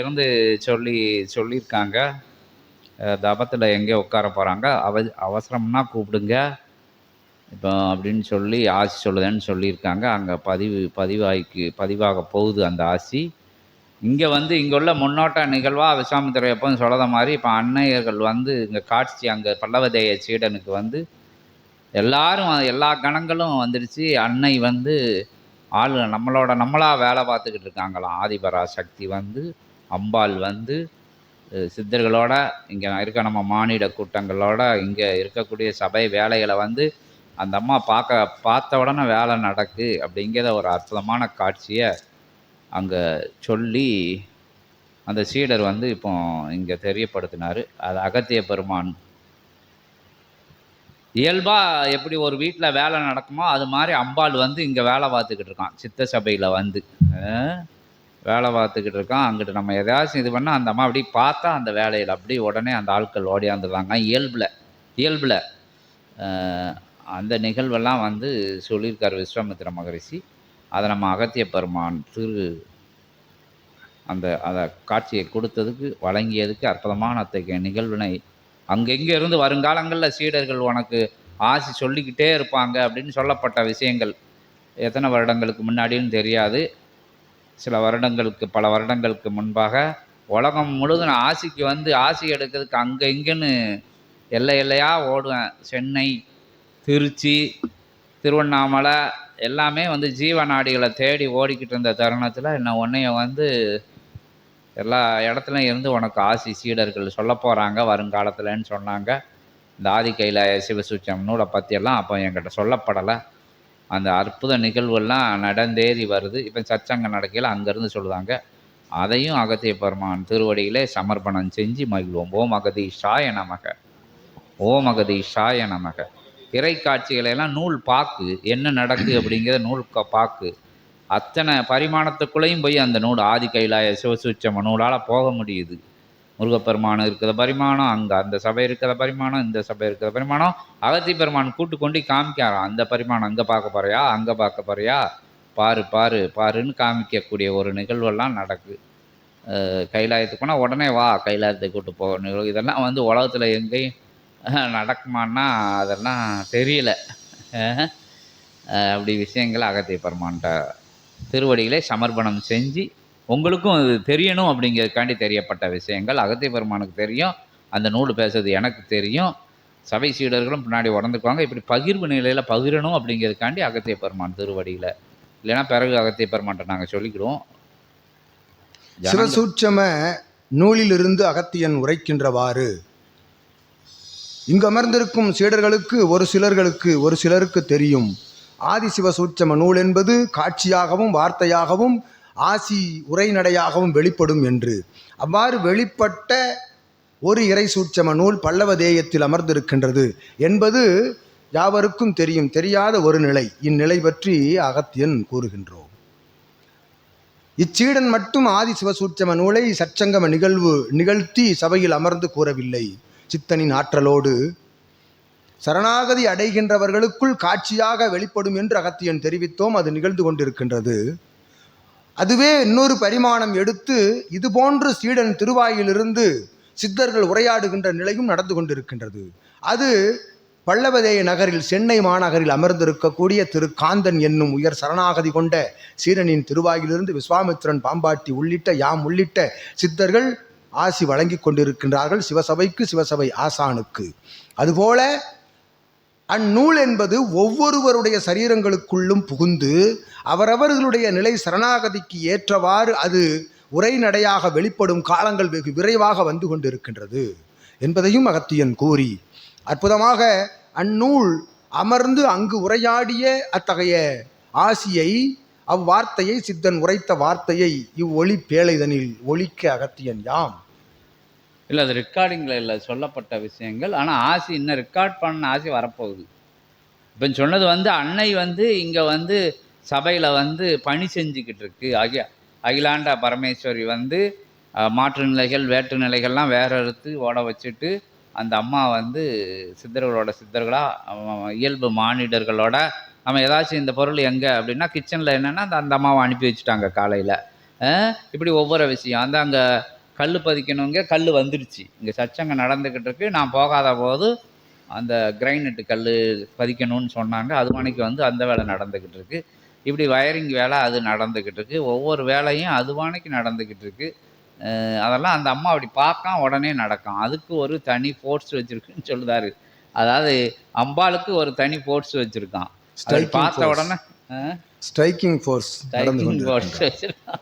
இருந்து சொல்லி சொல்லியிருக்காங்க. தபத்தில் எங்கே உட்கார போகிறாங்க அவ அவசரம்னா கூப்பிடுங்க. இப்போ அப்படின்னு சொல்லி ஆசி சொல்லுதேன்னு சொல்லியிருக்காங்க. அங்கே பதிவு பதிவாய்க்கு பதிவாக போகுது அந்த ஆசி. இங்கே வந்து இங்கே உள்ள முன்னோட்ட நிகழ்வாக விஸ்வாமித்திர எப்போதும் சொல்லாத மாதிரி இப்போ அன்னையர்கள் வந்து இங்கே காட்சி அங்கே பல்லவதேய சீடனுக்கு வந்து எல்லாரும் எல்லா கணங்களும் வந்துடுச்சு. அன்னை வந்து ஆள் நம்மளோட நம்மளாக வேலை பார்த்துக்கிட்டு இருக்காங்களாம். ஆதிபரா சக்தி வந்து அம்பாள் வந்து சித்தர்களோட இங்கே இருக்க நம்ம மானிட கூட்டங்களோட இங்கே இருக்கக்கூடிய சபை வேலைகளை வந்து அந்த அம்மா பார்க்க பார்த்த உடனே வேலை நடக்கு அப்படிங்கிற ஒரு அற்புதமான காட்சியை அங்கே சொல்லி அந்த சீடர் வந்து இப்போ இங்கே தெரியப்படுத்தினார். அது அகத்திய பெருமான். இயல்பாக எப்படி ஒரு வீட்டில் வேலை நடக்குமோ அது மாதிரி அம்பாள் வந்து இங்கே வேலை பார்த்துக்கிட்டு இருக்கான் சித்த சபையில் வந்து. வேலை பார்த்துக்கிட்டு இருக்கான். அங்கிட்டு நம்ம எதாச்சும் இது பண்ணால் அந்த அம்மா அப்படி பார்த்தா அந்த வேலையில் அப்படி உடனே அந்த ஆட்கள் ஓடியாந்துடுறாங்க இயல்பில் இயல்பில். அந்த நிகழ்வெல்லாம் வந்து சொல்லியிருக்கார் விஸ்வாமித்திர மகரிஷி. அதை நம்ம அகத்திய பெருமான் திரு அந்த அதை காட்சியை கொடுத்ததுக்கு வழங்கியதுக்கு அற்புதமான அத்தகைய நிகழ்வினை அங்கெங்கே இருந்து வருங்காலங்களில் சீடர்கள் உனக்கு ஆசி சொல்லிக்கிட்டே இருப்பாங்க அப்படின்னு சொல்லப்பட்ட விஷயங்கள் எத்தனை வருடங்களுக்கு முன்னாடின்னு தெரியாது. சில வருடங்களுக்கு பல வருடங்களுக்கு முன்பாக உலகம் முழுதும் ஆசிக்கு வந்து ஆசி எடுக்கிறதுக்கு அங்கே இங்கேன்னு எல்லை எல்லையாக ஓடுவேன். சென்னை திருச்சி திருவண்ணாமலை எல்லாமே வந்து ஜீவநாடிகளை தேடி ஓடிக்கிட்டு இருந்த தருணத்தில் என்ன உன்னைய வந்து எல்லா இடத்துலையும் இருந்து உனக்கு ஆசி சீடர்கள் சொல்ல போகிறாங்க வருங்காலத்தில்னு சொன்னாங்க. இந்த ஆதி கைலாய சிவசூச்சம் நூலை பற்றியெல்லாம் அப்போ என்கிட்ட சொல்லப்படலை. அந்த அற்புத நிகழ்வுலாம் நடந்தேறி வருது. இப்போ சச்சங்கம் நடக்கையில் அங்கேருந்து சொல்லுவாங்க அதையும் அகத்திய பெருமான் திருவடியிலே சமர்ப்பணம் செஞ்சு மகிழ்வோம். ஓம் அகதி ஷாய நமக. ஓம் அகதீஷாய நமக. இறை காட்சிகளெல்லாம் நூல் பாக்கு என்ன நடக்கு அப்படிங்கிற நூல் க- பாக்கு. அத்தனை பரிமாணத்துக்குள்ளேயும் போய் அந்த நூல் ஆதி கைலாய சிவசூச்சம நூலால் போக முடியுது. முருகப்பெருமானம் இருக்கிற பரிமாணம் அங்கே அந்த சபை இருக்கிற பரிமாணம் இந்த சபை இருக்கிற பரிமாணம். அகத்தி பெருமான் கூட்டு கொண்டு காமிக்கிறான் அந்த பரிமாணம் அங்கே பார்க்க போறியா? அங்கே பார்க்க போறியா? பாரு பாரு பாருன்னு காமிக்கக்கூடிய ஒரு நிகழ்வெல்லாம் நடக்கு அஹ் கைலாயத்துக்கு போனால் உடனே வா கைலாயத்தை கூட்டு போக நிகழ்வு. இதெல்லாம் வந்து உலகத்தில் எங்கேயும் நடக்குமான்னா அதெல்லாம் தெரியல. அப்படி விஷயங்களை அகத்திய பெருமான்கிட்ட திருவடிகளை சமர்ப்பணம் செஞ்சு உங்களுக்கும் இது தெரியணும் அப்படிங்கிறதுக்காண்டி தெரியப்பட்ட விஷயங்கள். அகத்திய பெருமானுக்கு தெரியும். அந்த நூல் பேசுறது எனக்கு தெரியும். சபை சீடர்களும் பின்னாடி உடந்துக்குவாங்க. இப்படி பகிர்வு நிலையில் பகிரணும் அப்படிங்கிறதுக்காண்டி அகத்திய பெருமான் திருவடியில். இல்லைன்னா பிறகு அகத்திய பெருமான்ட்ட நாங்கள் சொல்லிக்கிடுவோம் சிவசூட்சம நூலிலிருந்து அகத்தியன் உரைக்கின்றவாறு. இங்கு அமர்ந்திருக்கும் சீடர்களுக்கு ஒரு சிலர்களுக்கு ஒரு சிலருக்கு தெரியும். ஆதி சிவசூட்சம நூல் என்பது காட்சியாகவும் வார்த்தையாகவும் ஆசி உரைநடையாகவும் வெளிப்படும் என்று. அவ்வாறு வெளிப்பட்ட ஒரு இறை சூட்சம நூல் பல்லவ தேயத்தில் அமர்ந்திருக்கின்றது என்பது யாவருக்கும் தெரியும். தெரியாத ஒரு நிலை. இந்நிலை பற்றி அகத்தியன் கூறுகின்றோம். இச்சீடன் மட்டும் ஆதி சிவசூட்சம நூலை சச்சங்கம நிகழ்வு நிகழ்த்தி சபையில் அமர்ந்து கூறவில்லை. சித்தனின் ஆற்றலோடு சரணாகதி அடைகின்றவர்களுக்குள் காட்சியாக வெளிப்படும் என்று அகத்தியன் தெரிவித்தோம். அது நிகழ்ந்து கொண்டிருக்கின்றது. அதுவே இன்னொரு பரிமாணம் எடுத்து இதுபோன்று சீடன் திருவாயிலிருந்து சித்தர்கள் உரையாடுகின்ற நிலையும் நடந்து கொண்டிருக்கின்றது. அது பல்லவதேய நகரில் சென்னை மாநகரில் அமர்ந்திருக்கக்கூடிய திரு காந்தன் என்னும் உயர் சரணாகதி கொண்ட சீரனின் திருவாயிலிருந்து விஸ்வாமித்திரன் பாம்பாட்டி உள்ளிட்ட யாம் உள்ளிட்ட சித்தர்கள் ஆசி வழங்கி கொண்டிருக்கின்றார்கள் சிவசபைக்கு சிவசபை ஆசானுக்கு. அதுபோல அந்நூல் என்பது ஒவ்வொருவருடைய சரீரங்களுக்குள்ளும் புகுந்து அவரவர்களுடைய நிலை சரணாகதிக்கு ஏற்றவாறு அது உரைநடையாக வெளிப்படும் காலங்கள் வெகு விரைவாக வந்து கொண்டிருக்கின்றது என்பதையும் அகத்தியன் கூறி அற்புதமாக அந்நூல் அமர்ந்து அங்கு உரையாடிய அத்தகைய ஆசியை அவ்வார்த்தையை சித்தன் உரைத்த வார்த்தையை இவ்வொளி பேழைதனில் ஒழிக்க அகத்தியன் யாம்? இல்லை அது ரெக்கார்டிங்கில் இல்லை சொல்லப்பட்ட விஷயங்கள். ஆனால் ஆசி இன்னும் ரெக்கார்ட் பண்ண ஆசி வரப்போகுது. இப்போ சொன்னது வந்து அன்னை வந்து இங்கே வந்து சபையில் வந்து பணி செஞ்சுக்கிட்டு இருக்கு. அகில அகிலாண்ட பரமேஸ்வரி வந்து மாற்று நிலைகள் வேற்று நிலைகள்லாம் வேற எடுத்து ஓட வச்சுட்டு அந்த அம்மா வந்து சித்தர்களோட சித்தர்களாக இயல்பு மானிடர்களோட நம்ம ஏதாச்சும் இந்த பொருள் எங்கே அப்படின்னா கிச்சனில் என்னென்னா அந்த அந்த அம்மாவை அனுப்பி வச்சுட்டாங்க காலையில். இப்படி ஒவ்வொரு விஷயம். அந்த அங்கே கல் பதிக்கணுங்க கல் வந்துடுச்சு இங்கே சச்சங்க நடந்துக்கிட்டு இருக்கு. நான் போகாத போது அந்த கிரைனட்டு கல் பதிக்கணும்னு சொன்னாங்க. அது மணிக்கு வந்து அந்த வேலை நடந்துக்கிட்டு இருக்கு. இப்படி வயரிங் வேலை அது நடந்துக்கிட்டு இருக்கு. ஒவ்வொரு வேலையும் அது வாணிக்கு நடந்துக்கிட்டு இருக்கு. அதெல்லாம் அந்த அம்மா அப்படி பார்க்காம உடனே நடக்கும். அதுக்கு ஒரு தனி ஃபோர்ஸ் வச்சிருக்குன்னு சொல்லுதாரு. அதாவது அம்பாளுக்கு ஒரு தனி ஃபோர்ஸ் வச்சிருக்கான். பார்த்த. உடனே ஸ்ட்ரைக்கிங் ஃபோர்ஸ் கொண்டு force வச்சிருக்கான்.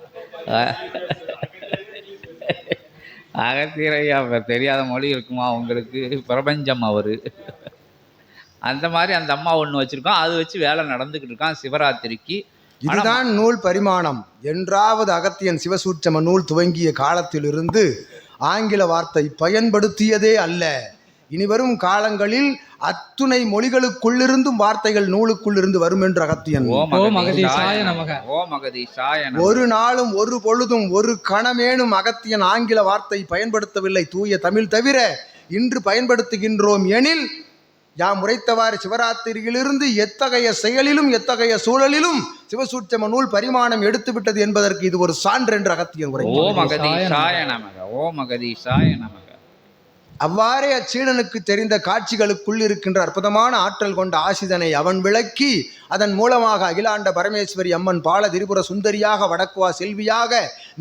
அகத்தீரையா இப்ப தெரியாத மொழி இருக்குமா உங்களுக்கு? பிரபஞ்சம் அவரு. அந்த மாதிரி அந்த அம்மா ஒன்று வச்சிருக்கோம். அது வச்சு வேலை நடந்துக்கிட்டு இருக்கான் சிவராத்திரிக்கு. இதுதான் நூல் பரிமாணம். என்றாவது அகத்தியன் சிவசூட்சம நூல் துவங்கிய காலத்திலிருந்து ஆங்கில வார்த்தை பயன்படுத்தியதே அல்ல. இனிவரும் காலங்களில் அத்துணை மொழிகளுக்குள்ளிருந்தும் வார்த்தைகள் நூலுக்குள்ளிருந்து வரும் என்று அகத்தியன். ஒரு நாளும் ஒரு பொழுதும் ஒரு கணமேனும் அகத்தியன் ஆங்கில வார்த்தை பயன்படுத்தவில்லை தூய தமிழ் தவிர இன்று பயன்படுத்துகின்றோம் எனில் யாம் உரைத்தவாறு சிவராத்திரியிலிருந்து எத்தகைய செயலிலும் எத்தகைய சூழலிலும் சிவசூட்சம நூல் பரிமாணம் எடுத்துவிட்டது என்பதற்கு இது ஒரு சான்று என்று அகத்தியன் உரை ஓ மகதீஷாய நமக. ஓ மகதீஷாய நமக. அவ்வாறே அச்சீடனுக்கு தெரிந்த காட்சிகளுக்குள் இருக்கின்ற அற்புதமான ஆற்றல் கொண்ட ஆசிதனை அவன் விளக்கி அதன் மூலமாக அகிலாண்ட பரமேஸ்வரி அம்மன் பால திரிபுர சுந்தரியாக வடக்குவா செல்வியாக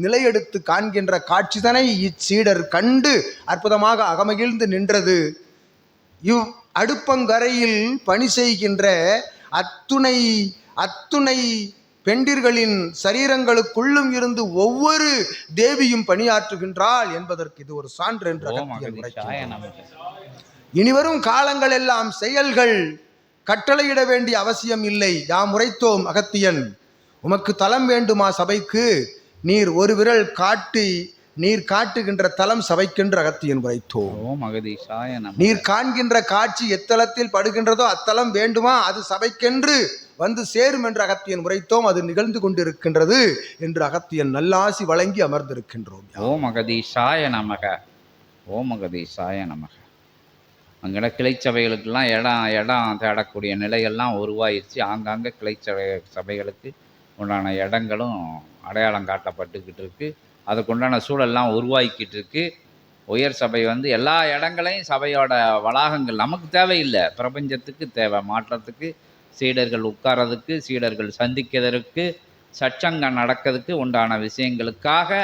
நிலையெடுத்து காண்கின்ற காட்சிதனை இச்சீடர் கண்டு அற்புதமாக அகமகிழ்ந்து நின்றது. இவ் அடுப்பங்கரையில் பணி செய்கின்ற அத்துணை அத்துணை பெண்டிர்களின் சரீரங்களுக்குள்ளும் இருந்து ஒவ்வொரு தேவியும் பணியாற்றுகின்றாள் என்பதற்கு இது ஒரு சான்று என்று இனிவரும் காலங்கள் எல்லாம் செயல்கள் கட்டளையிட வேண்டிய அவசியம் இல்லை. யாம் உரைத்தோம் அகத்தியன். உமக்கு தலம் வேண்டுமா சபைக்கு? நீர் ஒரு விரல் காட்டி நீர் காட்டுகின்ற தலம் சபைக்கென்று அகத்தியன் உரைத்தோம். நீர் காண்கின்ற காட்சி எத்தலத்தில் படுகின்றதோ அத்தலம் வேண்டுமா? அது சபைக்கென்று வந்து சேரும் என்று அகத்தியன் உரைத்தோம் அது நிகழ்ந்து கொண்டிருக்கின்றது என்று அகத்தியன் நல்லாசி வழங்கி அமர்ந்திருக்கின்றோம். ஓம் அகதீஷாய நமக. ஓம் அகதீஷாய நமக. அங்கட கிளைச்சபைகளுக்கெல்லாம் இடம் இடம் தேடக்கூடிய நிலையெல்லாம் உருவாயிருச்சு. ஆங்காங்கே கிளைச்சபை சபைகளுக்கு உண்டான இடங்களும் அடையாளம் காட்டப்பட்டுக்கிட்டு இருக்கு. அதுக்குண்டான சூழல்லாம் உருவாக்கிட்டு இருக்கு. உயர் சபை வந்து எல்லா இடங்களையும் சபையோட வளாகங்கள் நமக்கு தேவையில்லை. பிரபஞ்சத்துக்கு தேவை மாற்றத்துக்கு. சீடர்கள் உட்கார்றதுக்கு சீடர்கள் சந்திக்கிறதுக்கு சச்சங்கம் நடக்கிறதுக்கு உண்டான விஷயங்களுக்காக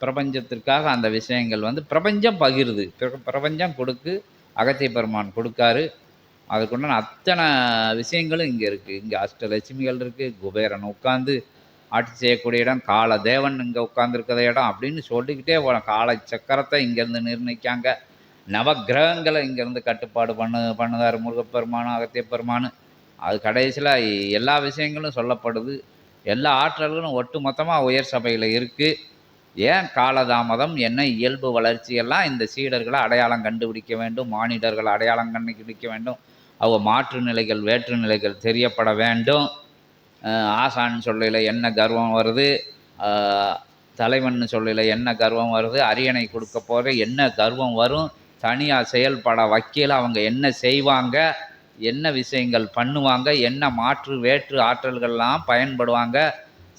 பிரபஞ்சத்திற்காக அந்த விஷயங்கள் வந்து பிரபஞ்சம் பகிருது. பிரபஞ்சம் கொடுக்கு அகத்திய பெருமான் கொடுக்காரு. அதுக்குண்டான அத்தனை விஷயங்களும் இங்கே இருக்குது இங்கே அஷ்டலட்சுமிகள் இருக்குது குபேரன் உட்காந்து ஆட்சி செய்யக்கூடிய இடம் கால தேவன் இங்கே உட்காந்துருக்கிற இடம் அப்படின்னு சொல்லிக்கிட்டே போகலாம் கால சக்கரத்தை இங்கேருந்து நிர்ணயிக்காங்க. நவக்கிரகங்களை இங்கேருந்து கட்டுப்பாடு பண்ணு பண்ணுதார் முருகப்பெருமானும் அகத்திய பெருமான் அது கடைசியில் எல்லா விஷயங்களும் சொல்லப்படுது. எல்லா ஆற்றல்களும் ஒட்டு மொத்தமாக உயர் சபையில் இருக்குது ஏன் காலதாமதம்? என்ன இயல்பு வளர்ச்சி எல்லாம் இந்த சீடர்களை அடையாளம் கண்டுபிடிக்க வேண்டும். மானிடர்களை அடையாளம் கண்டுபிடிக்க வேண்டும். அவங்க மாற்று நிலைகள் வேற்று நிலைகள் தெரியப்பட வேண்டும். ஆசான் சொல்லையில் என்ன கர்வம் வருது? தலைவன் சொல்லையில் என்ன கர்வம் வருது? அரியணை கொடுக்க போகிற என்ன கர்வம் வரும்? தனியாக செயல்பட வக்கீல் அவங்க என்ன செய்வாங்க? என்ன விஷயங்கள் பண்ணுவாங்க என்ன மாற்று வேற்று ஆற்றல்கள்லாம் பயன்படுவாங்க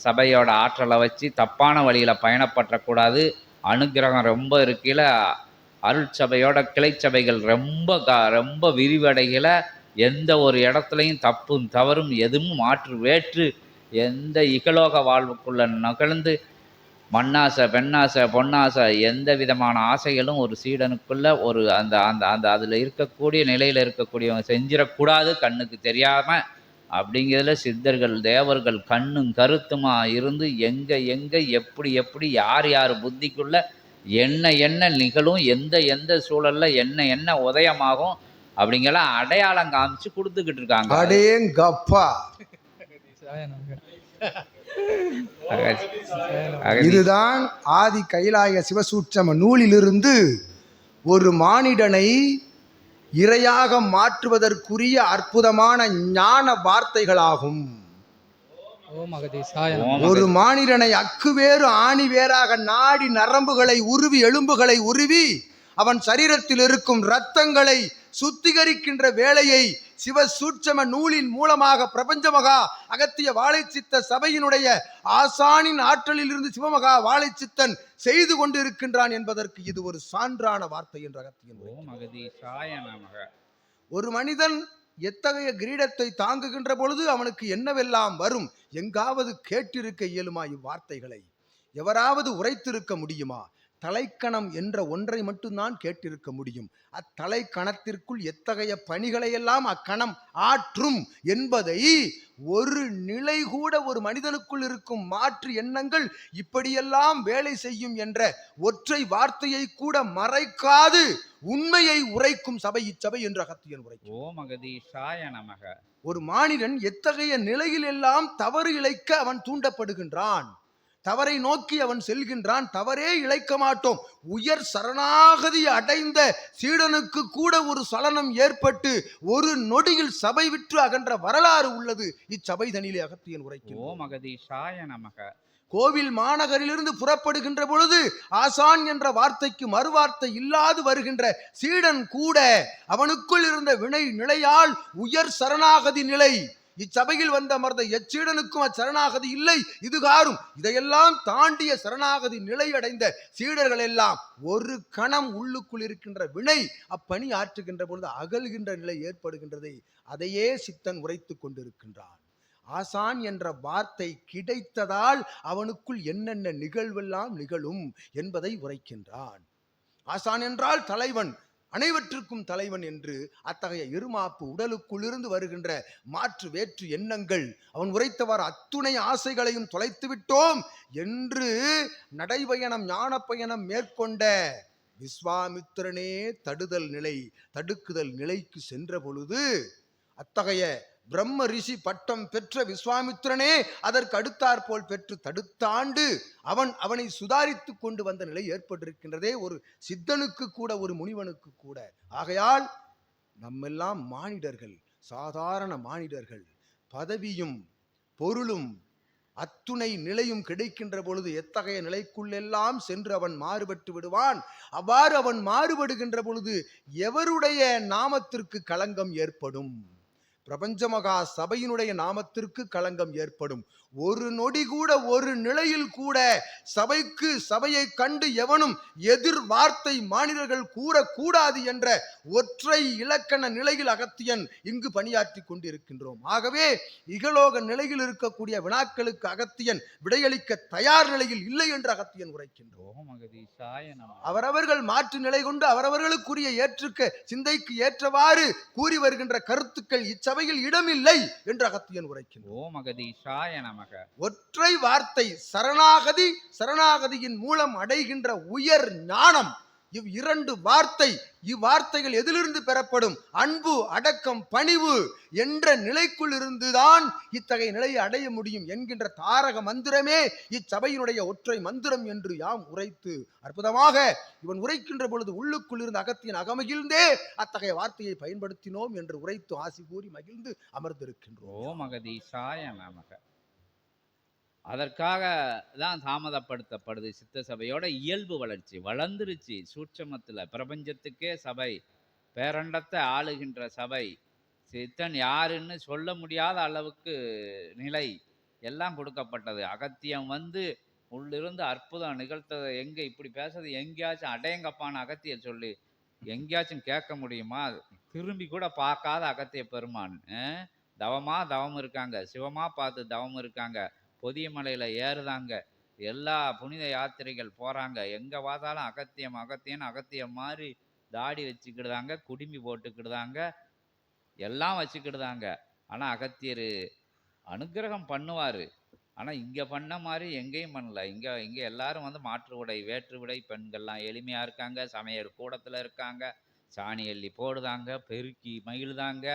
சபையோட ஆற்றலை வச்சு தப்பான வழியில் பயணப்பற்றக்கூடாது அனுக்கிரகம் ரொம்ப இருக்கையில் அருட்சபையோட கிளைச்சபைகள் ரொம்ப க ரொம்ப விரிவடைகளை எந்த ஒரு இடத்துலையும் தப்பும் தவறும் எதுவும் மாற்று வேற்று எந்த இகலோக வாழ்வுக்குள்ள நகழ்ந்து மண்ணாசை பெண்ணாசை பொன்னாசை எந்த விதமான ஆசைகளும் ஒரு சீடனுக்குள்ள ஒரு அந்த அந்த அந்த அதில் இருக்கக்கூடிய நிலையில் இருக்கக்கூடியவங்க செஞ்சிடக்கூடாது கண்ணுக்கு தெரியாமல் அப்படிங்கிறதுல சித்தர்கள் தேவர்கள் கண்ணும் கருத்துமா இருந்து எங்கே எங்கே எப்படி எப்படி யார் யார் புத்திக்குள்ள என்ன என்ன நிகழும் எந்த எந்த சூழல்ல என்ன என்ன உதயமாகும் அப்படிங்கலாம் அடையாளம் காமிச்சு கொடுத்துக்கிட்டு இருக்காங்க. அடேங்கப்பா. இதுதான் ஆதி கைலாய சிவசூட்சம நூலிலிருந்து ஒரு மானிடனை இரையாக மாற்றுவதற்குரிய அற்புதமான ஞான வார்த்தைகளாகும். ஒரு மானிடனை அக்குவேறு ஆணி வேறாக நாடி நரம்புகளை உருவி எலும்புகளை உருவி அவன் சரீரத்தில் இருக்கும் இரத்தங்களை சுத்திகரிக்கின்ற வேலையை சிவ சூட்சம நூலின் மூலமாக பிரபஞ்ச மகா அகத்திய வாழைச்சித்த சபையினுடைய ஆசானின் ஆற்றலில் இருந்து சிவமகா வாழைச்சித்தன் செய்து கொண்டிருக்கின்றான் என்பதற்கு இது ஒரு சான்றான வார்த்தை என்ற அகத்தியன் ஒரு மனிதன் எத்தகைய கிரீடத்தை தாங்குகின்ற பொழுது அவனுக்கு என்னவெல்லாம் வரும்? எங்காவது கேட்டிருக்க இயலுமா இவ்வார்த்தைகளை? எவராவது உரைத்திருக்க முடியுமா? தலைக்கணம் என்ற ஒன்றை மட்டும்தான் கேட்டிருக்க முடியும். அத்தலைக்கணத்திற்குள் எத்தகைய பணிகளை எல்லாம் அக்கணம் ஆற்றும் என்பதை ஒரு நிலை கூட ஒரு மனிதனுக்குள் இருக்கும் மாற்று எண்ணங்கள் இப்படியெல்லாம் வேலை செய்யும் என்ற ஒற்றை வார்த்தையை கூட மறைக்காது உண்மையை உரைக்கும் சபை இச்சபை என்று அகத்தியன் உரைக்கும் ஓம் அகதீஷாய நமக. ஒரு மானிடன் எத்தகைய நிலையில் எல்லாம் தவறு இழைக்க அவன் தூண்டப்படுகின்றான்? தவறை நோக்கி அவன் செல்கின்றான். தவறே இழைக்க மாட்டோம். உயர் சரணாகதி அடைந்த சீடனுக்கு கூட ஒரு சலனம் ஏற்பட்டு ஒரு நொடியில் சபை விற்று அகன்ற வரலாறு உள்ளது. இச்சபை தனிலே அகத்தியன் உரைக்கும் ஓம் அகதீஷாய நமக. கோவில் மாநகரிலிருந்து புறப்படுகின்ற பொழுது ஆசான் என்ற வார்த்தைக்கு மறுவார்த்தை இல்லாது வருகின்ற சீடன் கூட அவனுக்குள் இருந்த வினை நிலையால் உயர் சரணாகதி நிலை இச்சபையில் வந்த அமர்ந்த எச்சீடனுக்கும் அச்சரணாகதி இல்லை. இது காரும். இதையெல்லாம் தாண்டிய சரணாகதி நிலை அடைந்த சீடர்கள் எல்லாம் ஒரு கணம் உள்ளுக்குள் இருக்கின்ற வினை அப்பணி ஆற்றுகின்ற பொழுது அகல்கின்ற நிலை ஏற்படுகின்றதை. அதையே சித்தன் உரைத்துக் கொண்டிருக்கின்றான். ஆசான் என்ற வார்த்தை கிடைத்ததால் அவனுக்குள் என்னென்ன நிகழ்வெல்லாம் நிகழும் என்பதை உரைக்கின்றான். ஆசான் என்றால் தலைவன். அனைவற்றுக்கும் தலைவன் என்று அத்தகைய இருமாப்பு உடலுக்குள்ளிருந்து வருகின்ற மாற்று வேற்று எண்ணங்கள். அவன் உரைத்தவாறு அத்துணை ஆசைகளையும் தொலைத்து விட்டோம் என்று நடைபயணம் ஞான பயணம் மேற்கொண்ட விஸ்வாமித்திரனே தடுதல் நிலை தடுக்குதல் நிலைக்கு சென்ற பொழுது அத்தகைய பிரம்ம ரிஷி பட்டம் பெற்ற விஸ்வாமித்திரனே அதற்கு அடுத்தாற்போல் பெற்று தடுத்தாண்டு அவன் அவனை சுதாரித்து கொண்டு வந்த நிலை ஏற்பட்டிருக்கின்றதே ஒரு சித்தனுக்கு கூட ஒரு முனிவனுக்கு கூட. ஆகையால் நம்மெல்லாம் மானிடர்கள் சாதாரண மானிடர்கள். பதவியும் பொருளும் அத்துணை நிலையும் கிடைக்கின்ற பொழுது எத்தகைய நிலைக்குள்ளெல்லாம் சென்று அவன் மாறுபட்டு விடுவான்? அவ்வாறு அவன் மாறுபடுகின்ற பொழுது எவருடைய நாமத்திற்கு களங்கம் ஏற்படும்? பிரபஞ்சமகா சபையினுடைய நாமத்திற்கு களங்கம் ஏற்படும். ஒரு நொடி கூட ஒரு நிலையில் கூட சபைக்கு சபையை கண்டு எவனும் எதிர் வார்த்தை மாநிலர்கள் கூறக்கூடாது என்ற ஒற்றை இலக்கண நிலையில் அகத்தியன் இங்கு பணியாற்றி கொண்டிருக்கின்றோம். ஆகவே இகலோக நிலையில் இருக்கக்கூடிய வினாக்களுக்கு அகத்தியன் விடையளிக்க தயார் நிலையில் இல்லை என்று அகத்தியன் உரைக்கின்றோம் அவரவர்கள் மாற்று நிலை கொண்டு அவரவர்களுக்குரிய ஏற்றுக்க சிந்தைக்கு ஏற்றவாறு கூறி வருகின்ற கருத்துக்கள் இச்சபையில் இடமில்லை என்று அகத்தியன் உரைக்கின்றோம் ஓம் அகதீஷாய நமக. ஒற்றை வார்த்தை சரணாகதி சரணாகதியின் மூலம் அடைகின்ற உயர் ஞானம் இவ் இரண்டு வார்த்தை இவ்வார்த்தைகள் எதிலிருந்து பெறப்படும்? அன்பு அடக்கம் பணிவு என்ற நிலைக்குள் இருந்துதான் இத்தகைய நிலையை அடைய முடியும் என்கின்ற தாரக மந்திரமே இச்சபையினுடைய ஒற்றை மந்திரம் என்று யாம் உரைத்து அற்புதமாக இவன் உரைக்கின்ற பொழுது உள்ளுக்குள் இருந்த அகத்தின் அகமகிழ்ந்தே அத்தகைய வார்த்தையை பயன்படுத்தினோம் என்று உரைத்து ஆசி கூறி மகிழ்ந்து அமர்ந்திருக்கின்றோம். மகதீசாய நமக. அதற்காக தான் தாமதப்படுத்தப்படுது சித்த சபையோட இயல்பு வளர்ச்சி. வளர்ந்துருச்சு. சூட்சமத்தில். பிரபஞ்சத்துக்கே சபை. பேரண்டத்தை ஆளுகின்ற சபை. சித்தன் யாருன்னு சொல்ல முடியாத அளவுக்கு நிலை எல்லாம் கொடுக்கப்பட்டது. அகத்தியம் வந்து உள்ளிருந்து அற்புதம் நிகழ்த்ததை எங்கே இப்படி பேசுறது? எங்கேயாச்சும் அடையங்கப்பான அகத்திய சொல்லி எங்கேயாச்சும் கேட்க முடியுமா? திரும்பி கூட பார்க்காத அகத்திய பெருமான். தவமாக தவம் இருக்காங்க. சிவமாக பார்த்து தவம் இருக்காங்க. பொதிய மலையில் ஏறுதாங்க எல்லா புனித யாத்திரைகள் போகிறாங்க எங்கே பார்த்தாலும் அகத்தியம் அகத்தியன் அகத்தியம் மாதிரி தாடி வச்சுக்கிடுதாங்க குடுமி போட்டுக்கிடுதாங்க எல்லாம் வச்சுக்கிடுதாங்க ஆனால் அகத்தியர் அனுக்கிரகம் பண்ணுவார். ஆனால் இங்கே பண்ண மாதிரி எங்கேயும் பண்ணல. இங்கே இங்கே எல்லாரும் வந்து மாற்று உடை வேற்று உடை பெண்கள்லாம் எளிமையாக இருக்காங்க. சமையல் கூடத்தில் இருக்காங்க. சாணி அள்ளி போடுதாங்க பெருக்கி மயிலுதாங்க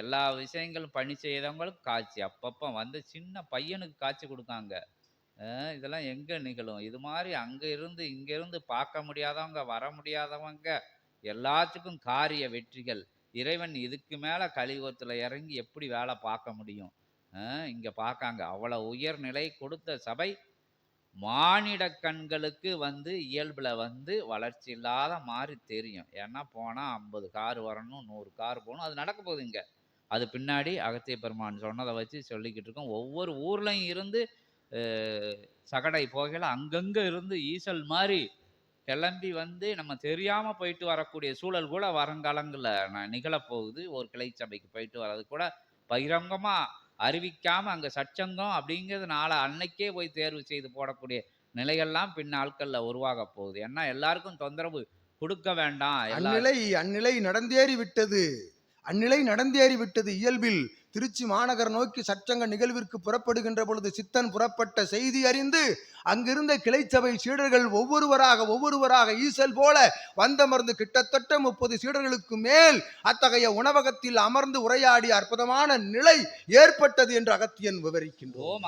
எல்லா விஷயங்களும் பணி செய்தவங்களுக்கு காட்சி. அப்பப்போ வந்து சின்ன பையனுக்கு காட்சி கொடுக்காங்க. இதெல்லாம் எங்கே நிகழும்? இது மாதிரி அங்கே இருந்து இங்கேருந்து பார்க்க முடியாதவங்க வர முடியாதவங்க எல்லாத்துக்கும் காரிய வெற்றிகள். இறைவன் இதுக்கு மேலே கலியுகத்துல இறங்கி எப்படி வேலை பார்க்க முடியும்? இங்கே பார்க்காங்க. அவ்வளோ உயர்நிலை கொடுத்த சபை மானிட கண்களுக்கு வந்து இயல்பில் வந்து வளர்ச்சி இல்லாத மாதிரி தெரியும். ஏன்னா போனால் ஐம்பது கார் வரணும் நூறு கார் போகணும் அது நடக்க போகுது இங்கே. அது பின்னாடி அகத்திய பெருமான் சொன்னதை வச்சு சொல்லிக்கிட்டு இருக்கோம். ஒவ்வொரு ஊர்லையும் இருந்து சகடை போகையில் அங்கங்கே இருந்து ஈசல் மாதிரி கிளம்பி வந்து நம்ம தெரியாமல் போயிட்டு வரக்கூடிய சூழல் கூட வருங்காலங்களில் நிகழப்போகுது. ஒரு கிளை சபைக்கு போயிட்டு வர்றது கூட பகிரங்கமாக அறிவிக்காமல் அங்கே சச்சங்கம் அப்படிங்கிறதுனால அன்னைக்கே போய் தேர்வு செய்து போடக்கூடிய நிலைகள்லாம் பின் நாட்களில் உருவாக போகுது. ஏன்னா எல்லாருக்கும் தொந்தரவு கொடுக்க வேண்டாம். அந்நிலை அந்நிலை நடந்தேறி விட்டது அந்நிலை நடந்தேறி விட்டது இயல்பில். திருச்சி மாநகர் நோக்கி சச்சங்க நிகழ்விற்கு புறப்படுகின்ற பொழுது சித்தன் புறப்பட்ட செய்தி அறிந்து அங்கிருந்த கிளைச்சபை சீடர்கள் ஒவ்வொருவராக ஒவ்வொருவராக ஈசல் போல வந்தமர்ந்து கிட்டத்தட்ட முப்பது சீடர்களுக்கு மேல் அத்தகைய உணவகத்தில் அமர்ந்து உரையாடிய அற்புதமான நிலை ஏற்பட்டது என்று அகத்தியன் விவரிக்கின்றோம்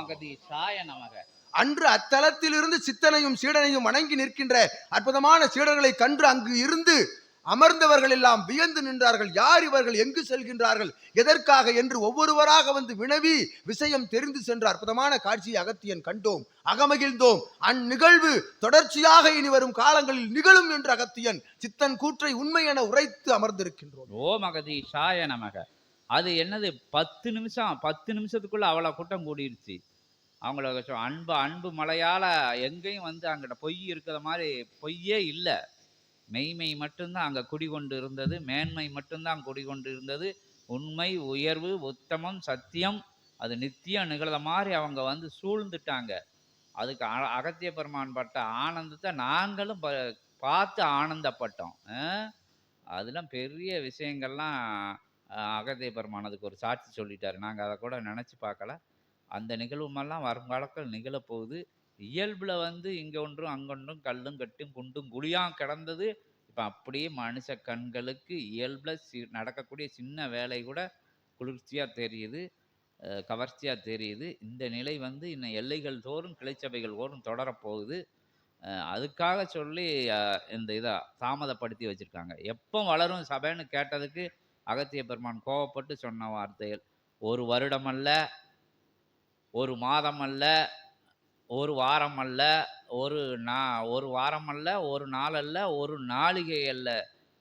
அன்று அத்தலத்திலிருந்து சித்தனையும் சீடனையும் வணங்கி நிற்கின்ற அற்புதமான சீடர்களை கண்டு அங்கு இருந்து அமர்ந்தவர்கள் எல்லாம் வியந்து நின்றார்கள். யார் இவர்கள்? எங்கு செல்கின்றார்கள்? எதற்காக என்று ஒவ்வொருவராக வந்து வினவி விஷயம் தெரிந்து சென்ற அற்புதமான காட்சியை அகத்தியன் கண்டோம். அகமகிழ்ந்தோம். அந்நிகழ்வு தொடர்ச்சியாக இனி வரும் காலங்களில் நிகழும் என்று அகத்தியன் சித்தன் கூற்றை உண்மை என உரைத்து அமர்ந்திருக்கின்றோம். ஓமகதி சாய நமக. அது என்னது? பத்து நிமிஷம் பத்து நிமிஷத்துக்குள்ள அவ்வளோ கூட்டம் கூடிருச்சு. அவங்கள அன்பு அன்பு மலையால் எங்கேயும் வந்து அங்கிட்ட பொய் இருக்கிற மாதிரி பொய்யே இல்லை. மெய்மை மட்டும்தான் அங்கே குடிகொண்டு இருந்தது மேன்மை மட்டும்தான் குடிகொண்டு இருந்தது. உண்மை உயர்வு உத்தமம் சத்தியம் அது நித்தியம் நிகழ்ந்த மாதிரி அவங்க வந்து சூழ்ந்துட்டாங்க. அதுக்கு அகத்திய பெருமான் பட்ட ஆனந்தத்தை நாங்களும் ப பார்த்து ஆனந்தப்பட்டோம். அதெல்லாம் பெரிய விஷயங்கள்லாம் அகத்திய பெருமான் அதுக்கு ஒரு சாட்சி சொல்லிட்டாரு. நாங்கள் அதை கூட நினச்சி பார்க்கல. அந்த நிகழ்வுமெல்லாம் வருங்காலத்தில் நிகழப்போகுது. இயல்பில் வந்து இங்கே ஒன்றும் அங்கொன்றும் கல்லும் கட்டும் குண்டும் குழியாக கிடந்தது. இப்போ அப்படியே மனுஷ கண்களுக்கு இயல்பில் சி நடக்கக்கூடிய சின்ன வேலை கூட குளிர்ச்சியாக தெரியுது கவர்ச்சியாக தெரியுது. இந்த நிலை வந்து இன்னும் எல்லைகள் தோறும் கிளைச்சபைகள் தோறும் தொடரப்போகுது. அதுக்காக சொல்லி இந்த இதை தாமதப்படுத்தி வச்சுருக்காங்க. எப்போ வளரும் சபைன்னு கேட்டதுக்கு அகத்திய பெருமான் கோவப்பட்டு சொன்ன வார்த்தைகள். ஒரு வருடம் அல்ல ஒரு மாதம் அல்ல ஒரு வாரம் அல்ல ஒரு நா ஒரு வாரம் அல்ல ஒரு நாள் அல்ல ஒரு நாளிகை அல்ல.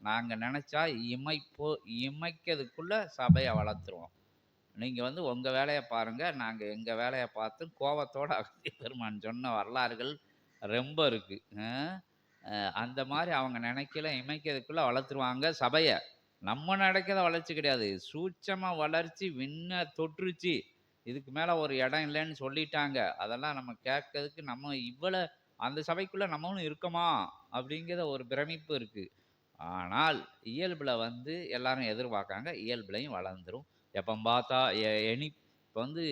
நாங்கள் நினச்சா இமைப்போ இமைக்கிறதுக்குள்ளே சபையை வளர்த்துருவோம். நீங்கள் வந்து உங்கள் வேலையை பாருங்கள் நாங்கள் எங்கள் வேலையை பார்த்து கோவத்தோட அகத்திய பெருமான் சொன்ன வரலாறுகள் ரொம்ப இருக்குது அந்த மாதிரி அவங்க நினைக்கல இமைக்கிறதுக்குள்ளே வளர்த்துருவாங்க சபையை. நம்ம நடக்கிறத வளர்ச்சி கிடையாது. சூட்சமாக வளர்ச்சி விண்ண தொற்றுச்சு. இதுக்கு மேலே ஒரு இடம் இல்லைன்னு சொல்லிட்டாங்க. அதெல்லாம் நம்ம கேட்கறதுக்கு நம்ம இவ்வளோ அந்த சபைக்குள்ளே நம்மளும் இருக்கோமா? அப்படிங்கிற ஒரு பிரமிப்பு இருக்குது ஆனால் இயல்பில் வந்து எல்லாரும் எதிர்பார்க்காங்க இயல்புலையும் வளர்ந்துடும் எப்போ பார்த்தா எனி இப்போ வந்து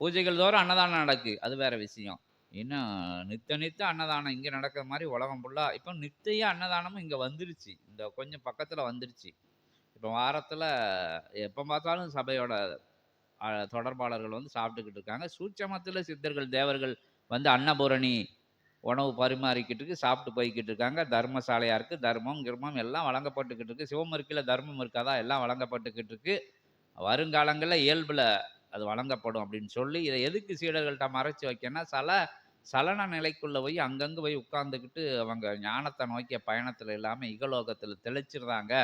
பூஜைகள் தோறும் அன்னதானம் நடக்கு. அது வேறு விஷயம். இன்னும் நித்த நித்த அன்னதானம் இங்கே நடக்கிற மாதிரி உலகம் ஃபுல்லாக இப்போ நித்திய அன்னதானமும் இங்கே வந்துருச்சு. இந்த கொஞ்சம் பக்கத்தில் வந்துருச்சு. இப்போ வாரத்தில் எப்போ பார்த்தாலும் சபையோட தொடர்பாளர்கள் வந்து சாப்பிட்டுக்கிட்டு இருக்காங்க. சூட்சமத்தில் சித்தர்கள் தேவர்கள் வந்து அன்னபூரணி உணவு பரிமாறிக்கிட்டு இருக்கு சாப்பிட்டு போய்கிட்டு இருக்காங்க. தர்மசாலையாக இருக்குது தர்மம் கிர்மம் எல்லாம் வழங்கப்பட்டுக்கிட்டு இருக்குது சிவம் இருக்கில் தர்மம் இருக்காதா? எல்லாம் வழங்கப்பட்டுக்கிட்டு இருக்குது வருங்காலங்களில் இயல்பில் அது வழங்கப்படும் அப்படின்னு சொல்லி இதை எதுக்கு சீடர்கள்ட்ட மறைச்சி வைக்கன்னா சல சலன நிலைக்குள்ளே போய் அங்கங்கே போய் உட்கார்ந்துக்கிட்டு அவங்க ஞானத்தை நோக்கிய பயணத்தில் இல்லாமல் இகலோகத்தில் தெளிச்சிருந்தாங்க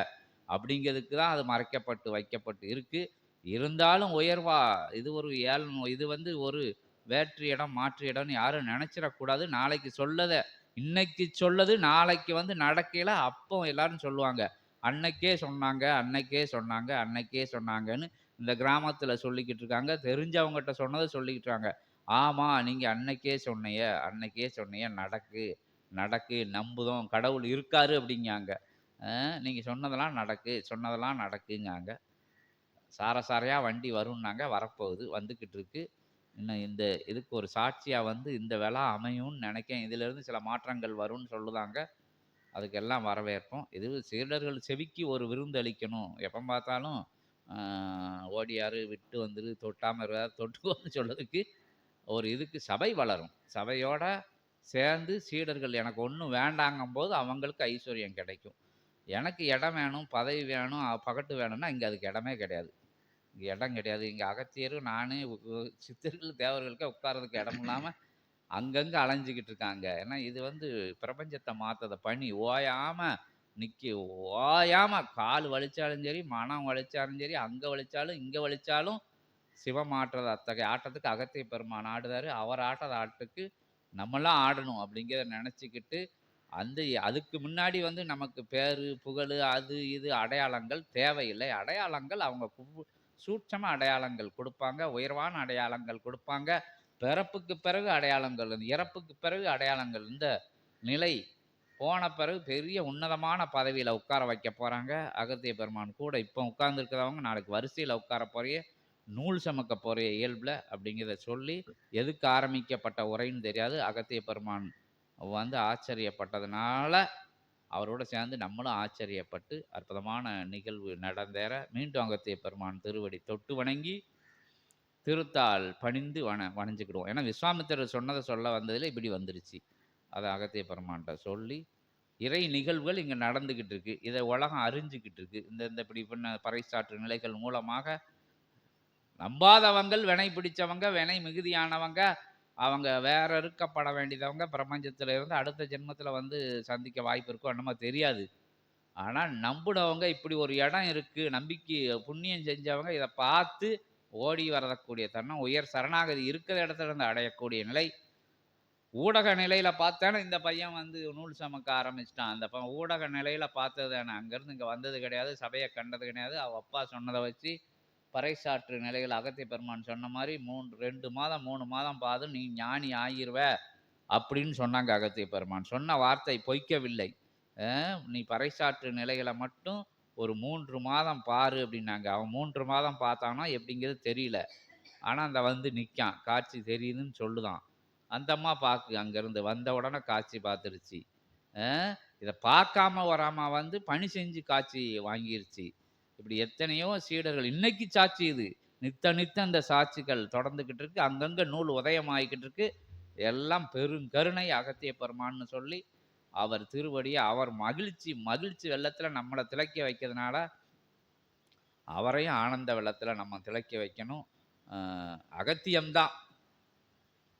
அப்படிங்கிறதுக்கு தான் அது மறைக்கப்பட்டு வைக்கப்பட்டு இருக்குது இருந்தாலும் உயர்வா இது ஒரு ஏழு இது வந்து ஒரு வேற்று இடம் மாற்று இடம்னு யாரும் நினச்சிடக்கூடாது. நாளைக்கு சொல்லத இன்னைக்கு சொல்லது நாளைக்கு வந்து நடக்கையில் அப்போ எல்லாரும் சொல்லுவாங்க. அன்னைக்கே சொன்னாங்க அன்னைக்கே சொன்னாங்க அன்னைக்கே சொன்னாங்கன்னு இந்த கிராமத்தில் சொல்லிக்கிட்டு இருக்காங்க. தெரிஞ்சவங்ககிட்ட சொன்னதை சொல்லிக்கிட்டு இருக்காங்க. ஆமாம் நீங்கள் அன்னைக்கே சொன்னைய அன்னைக்கே சொன்னைய நடக்கு நடக்கு நம்புதோம் கடவுள் இருக்காரு அப்படிங்காங்க. நீங்கள் சொன்னதெல்லாம் நடக்கு சொன்னதெல்லாம் நடக்குங்காங்க. சார சாரையாக வண்டி வரும்னாங்க வரப்போகுது வந்துக்கிட்டு இருக்கு இன்னும் இந்த இதுக்கு ஒரு சாட்சியாக வந்து இந்த விலை அமையும்னு நினைக்கேன். இதிலிருந்து சில மாற்றங்கள் வரும்னு சொல்லுதாங்க. அதுக்கெல்லாம் வரவேற்போம். இது சீடர்கள் செவிக்கு ஒரு விருந்து அளிக்கணும். எப்போ பார்த்தாலும் ஓடியார் ஓடியாரு விட்டு வந்துரு தொட்டாமல் இருக்காது தொட்டுக்கோன்னு சொல்கிறதுக்கு ஒரு இதுக்கு சபை வளரும். சபையோட சேர்ந்து சீடர்கள் எனக்கு ஒன்றும் வேண்டாங்கும் போது அவங்களுக்கு ஐஸ்வர்யம் கிடைக்கும். எனக்கு இடம் வேணும் பதவி வேணும் பகட்டு வேணும்னா இங்கே அதுக்கு இடமே கிடையாது. இங்கே இடம் கிடையாது. இங்கே அகத்தியரும் நான் சித்தர்கள் தேவர்களுக்கே உட்காரதுக்கு இடம் இல்லாமல் அங்கங்கே அலைஞ்சிக்கிட்டு இருக்காங்க. ஏன்னா இது வந்து பிரபஞ்சத்தை மாற்றத பணி. ஓயாமல் நிற்கி ஓயாமல் கால் வலிச்சாலும் சரி மனம் வலிச்சாலும் சரி அங்கே வலிச்சாலும் இங்கே வலிச்சாலும் சிவம் ஆட்டுறது அத்தகைய ஆட்டத்துக்கு அகத்திய பெருமான் ஆடுதார் அவர் ஆட்டத ஆட்டுக்கு நம்மளாம் ஆடணும் அப்படிங்கிறத நினச்சிக்கிட்டு அந்த அதுக்கு முன்னாடி வந்து நமக்கு பேர் புகழ் அது இது அடையாளங்கள் தேவையில்லை. அடையாளங்கள் அவங்க கு- சூட்சம அடையாளங்கள் கொடுப்பாங்க உயர்வான அடையாளங்கள் கொடுப்பாங்க. பிறப்புக்கு பிறகு அடையாளங்கள் இறப்புக்கு பிறகு அடையாளங்கள் இந்த நிலை போன பிறகு பெரிய உன்னதமான பதவியில் உட்கார வைக்க போகிறாங்க அகத்திய பெருமான் கூட இப்போ உட்கார்ந்துருக்கிறவங்க நாளைக்கு வரிசையில் உட்கார போகிற நூல் சமக்க போகிற இயல்பில் அப்படிங்கிறத சொல்லி எதுக்கு ஆரம்பிக்கப்பட்ட உரைன்னு தெரியாது. அகத்திய பெருமான் வந்து ஆச்சரியப்பட்டதுனால அவரோடு சேர்ந்து நம்மளும் ஆச்சரியப்பட்டு அற்புதமான நிகழ்வு நடந்தேற. மீண்டும் அங்கத்திய பெருமான் திருவடி தொட்டு வணங்கி திருத்தால் பணிந்து வண வணஞ்சிக்கிடுவோம். ஏன்னா விஸ்வாமித்திரர் சொன்னதை சொல்ல வந்ததில் இப்படி வந்துருச்சு. அதை அகத்திய பெருமான்கிட்ட சொல்லி இறை நிகழ்வுகள் இங்கே நடந்துக்கிட்டு இருக்கு. இதை உலகம் அறிஞ்சிக்கிட்டு இருக்கு. இந்த இந்த இப்படி பண்ண பறைசாற்று நிலைகள் மூலமாக நம்பாதவங்கள் வினை பிடிச்சவங்க வினை மிகுதியானவங்க அவங்க வேற இருக்கப்பட வேண்டியதவங்க பிரபஞ்சத்தில் இருந்து அடுத்த ஜென்மத்தில் வந்து சந்திக்க வாய்ப்பு இருக்கும் என்னமோ தெரியாது. ஆனால் நம்புனவங்க இப்படி ஒரு இடம் இருக்குது நம்பிக்கை புண்ணியம் செஞ்சவங்க இதை பார்த்து ஓடி வரக்கூடிய தன்னம் உயர் சரணாகதி இருக்கிற இடத்துல இருந்து அடையக்கூடிய நிலை. ஊடக நிலையில் பார்த்தானே இந்த பையன் வந்து நூல் சமக்க ஆரம்பிச்சிட்டான். அந்த பையன் ஊடக நிலையில் பார்த்தது அங்கேருந்து இங்கே வந்தது கிடையாது சபையை கண்டது கிடையாது. அவள் அப்பா சொன்னதை வச்சு பறைசாற்று நிலையில் அகத்திய பெருமான் சொன்ன மாதிரி மூன்று ரெண்டு மாதம் மூணு மாதம் பாது நீ ஞானி ஆகிருவ அப்படின்னு சொன்னாங்க அகத்திய பெருமான். சொன்ன வார்த்தை பொய்க்கவில்லை. நீ பறைசாற்று நிலைகளை மட்டும் ஒரு மூன்று மாதம் பாரு அப்படின்னாங்க. அவன் மூன்று மாதம் பார்த்தானா எப்படிங்கிறது தெரியல. ஆனால் அந்த வந்து நிற்கான். காட்சி தெரியுதுன்னு சொல்லுதான். அந்த அம்மா பார்க்கு அங்கேருந்து வந்த உடனே காட்சி பார்த்துருச்சு. இதை பார்க்காம வராம வந்து பணி செஞ்சு காட்சி வாங்கிருச்சு. இப்படி எத்தனையோ சீடர்கள் இன்னைக்கு சாட்சி இது. நித்த நித்த அந்த சாட்சிகள் தொடர்ந்துக்கிட்டு இருக்கு. அங்கங்கே நூல் உதயமாகிக்கிட்டு இருக்கு. எல்லாம் பெருங்கருணை அகத்திய பெருமான்னு சொல்லி அவர் திருவடியை அவர் மகிழ்ச்சி மகிழ்ச்சி வெள்ளத்தில் நம்மளை திளைக்க வைக்கிறதுனால அவரையும் ஆனந்த வெள்ளத்தில் நம்ம திளைக்க வைக்கணும். அகத்தியம்தான்.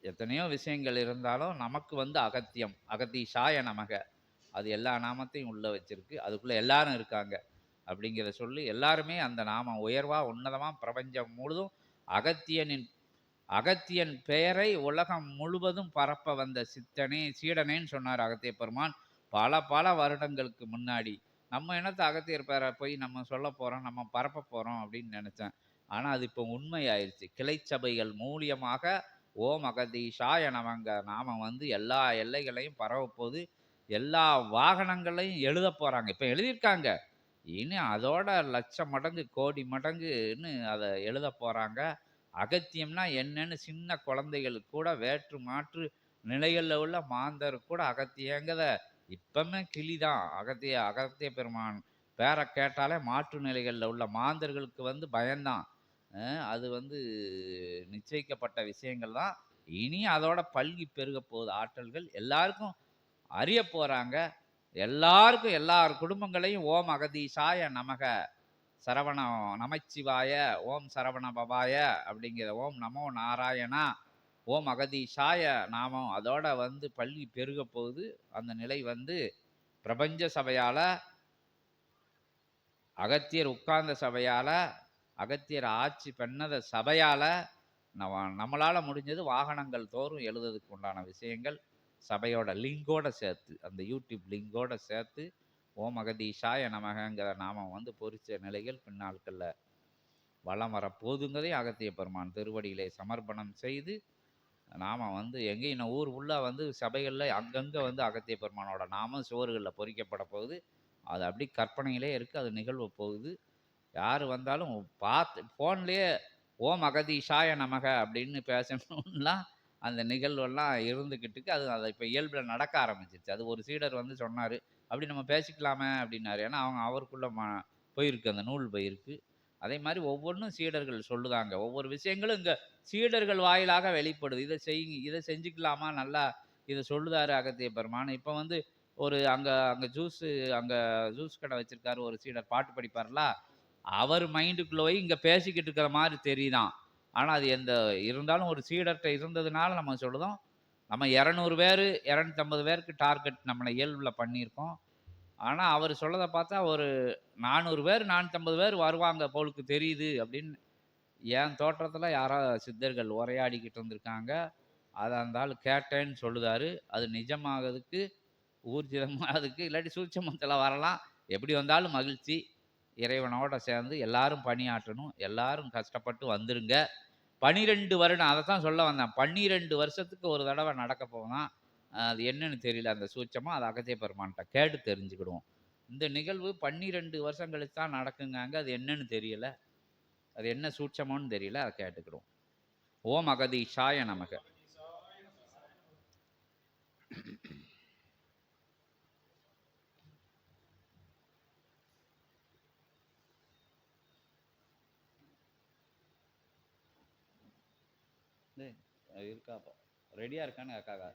எத்தனையோ விஷயங்கள் இருந்தாலும் நமக்கு வந்து அகத்தியம் அகத்தி சாய நமக. அது எல்லா நாமத்தையும் உள்ள வச்சிருக்கு. அதுக்குள்ள எல்லாரும் இருக்காங்க. அப்படிங்கிறத சொல்லி எல்லாருமே அந்த நாம உயர்வாக உன்னதமாக பிரபஞ்சம் முழுதும் அகத்தியனின் அகத்தியன் பெயரை உலகம் முழுவதும் பரப்ப வந்த சித்தனே சீடனேன்னு சொன்னார் அகத்திய பெருமான் பல பல வருடங்களுக்கு முன்னாடி. நம்ம என்னத்தை அகத்தியர் பெயரை போய் நம்ம சொல்ல போகிறோம் நம்ம பரப்ப போகிறோம் அப்படின்னு நினச்சேன். ஆனால் அது இப்போ உண்மையாயிருச்சு. கிளைச்சபைகள் மூலியமாக ஓம் அகதீஷாய நமங்க நாம வந்து எல்லா எல்லைகளையும் பரவ போது எல்லா வாகனங்களையும் எழுத போகிறாங்க இப்போ எழுதியிருக்காங்க. இனி அதோட லட்சம் மடங்கு கோடி மடங்குன்னு அதை எழுத போகிறாங்க அகத்தியம்னா என்னன்னு சின்ன குழந்தைகளுக்கு கூட வேற்று மாற்று நிலைகளில் உள்ள மாந்தர் கூட அகத்தியங்கிறத இப்பவுமே கிளிதான். அகத்திய அகத்திய பெருமான் பேரை கேட்டாலே மாற்று நிலைகளில் உள்ள மாந்தர்களுக்கு வந்து பயம்தான் அது வந்து நிச்சயிக்கப்பட்ட விஷயங்கள் தான் இனி அதோட பல்கி பெருக போகுது ஆற்றல்கள். எல்லாருக்கும் அறிய போகிறாங்க எல்லாருக்கும் எல்லார் குடும்பங்களையும் ஓம் அகதீசாய நமக சரவண நமச்சிவாய ஓம் சரவண பபாய அப்படிங்கிற ஓம் நமோ நாராயணா ஓம் அகதீஷாய நாமம். அதோட வந்து பள்ளி பெருக போகுது. அந்த நிலை வந்து பிரபஞ்ச சபையால் அகத்தியர் உட்கார்ந்த சபையால் அகத்தியர் ஆட்சி பண்ணத சபையால் நம்ம நம்மளால் முடிஞ்சது வாகனங்கள் தோறும் எழுதுறதுக்கு உண்டான விஷயங்கள். சபையோட லிங்கோட சேர்த்து அந்த யூடியூப் லிங்கோட சேர்த்து ஓம் அகதீஷாய நமகங்கிற நாமம் வந்து பொறிச்ச நிலைகள் பின்னாட்களில் வளம் வர அகத்திய பெருமான் திருவடியிலே சமர்ப்பணம் செய்து நாம வந்து எங்கேயும் நம்ம ஊர் உள்ளே வந்து சபைகளில் அங்கங்கே வந்து அகத்திய பெருமானோட நாமம் சுவர்களில் பொறிக்கப்பட போகுது. அது அப்படி கற்பனையிலே இருக்குது அது நிகழ்வு போகுது. யார் வந்தாலும் பார்த்து ஃபோன்லேயே ஓம் அகதீஷாய நமக அப்படின்னு பேசணும்லாம் அந்த நிகழ்வெல்லாம் இருந்துக்கிட்டுக்கு அது அதை இப்போ இயல்பில் நடக்க ஆரம்பிச்சிருச்சு. அது ஒரு சீடர் வந்து சொன்னார் அப்படி நம்ம பேசிக்கலாமே அப்படின்னாரு. ஏன்னா அவங்க அவருக்குள்ள ம போயிருக்கு அந்த நூல் போயிருக்கு. அதே மாதிரி ஒவ்வொன்றும் சீடர்கள் சொல்லுதாங்க. ஒவ்வொரு விஷயங்களும் இங்கே சீடர்கள் வாயிலாக வெளிப்படுது. இதை செய் இதை செஞ்சுக்கலாமா? நல்லா இதை சொல்லுதாரு அகத்திய பெருமான். இப்போ வந்து ஒரு அங்கே அங்கே ஜூஸு அங்கே ஜூஸ் கடை வச்சுருக்காரு ஒரு சீடர் பாட்டு படிப்பார்ல. அவர் மைண்டுக்குள்ளே போய் இங்கே பேசிக்கிட்டு இருக்கிற மாதிரி தெரியுதான். ஆனால் அது எந்த இருந்தாலும் ஒரு சீடர்கிட்ட இருந்ததுனால நம்ம சொல்லுதோம். நம்ம இரநூறு பேர் இரநூத்தம்பது பேருக்கு டார்கெட் நம்மளை இயல்பில் பண்ணியிருக்கோம். ஆனால் அவர் சொல்லதை பார்த்தா ஒரு நானூறு பேர் நானூற்றம்பது பேர் வருவாங்க போலுக்கு தெரியுது அப்படின்னு என் தோற்றத்தில் யாரோ சித்தர்கள் உரையாடிக்கிட்டு இருந்திருக்காங்க. அதை அந்த ஆள் கேட்டேன்னு சொல்லுதாரு. அது நிஜமாகிறதுக்கு ஊர்ஜிதமாகிறதுக்கு இல்லாட்டி சூட்சமத்தில் வரலாம். எப்படி வந்தாலும் மகிழ்ச்சி. இறைவனோட சேர்ந்து எல்லாரும் பணியாற்றணும் எல்லாரும் கஷ்டப்பட்டு வந்துருங்க. பனிரெண்டு வருடம் அதை தான் சொல்ல வந்தேன். பன்னிரெண்டு வருஷத்துக்கு ஒரு தடவை நடக்க போதான் அது என்னன்னு தெரியல. அந்த சூட்சமாக அது அகத்திய பெருமான்கிட்ட கேட்டு தெரிஞ்சுக்கிடுவோம். இந்த நிகழ்வு பன்னிரெண்டு வருஷம் கழிச்சு தான் நடக்குங்காங்க. அது என்னன்னு தெரியல. அது என்ன சூட்சமோன்னு தெரியல. அதை கேட்டுக்கிடுவோம். ஓம் அகதி சாய நமக. டேய், இருக்காப்பா ரெடியாக இருக்கான்னு அக்காக்கா?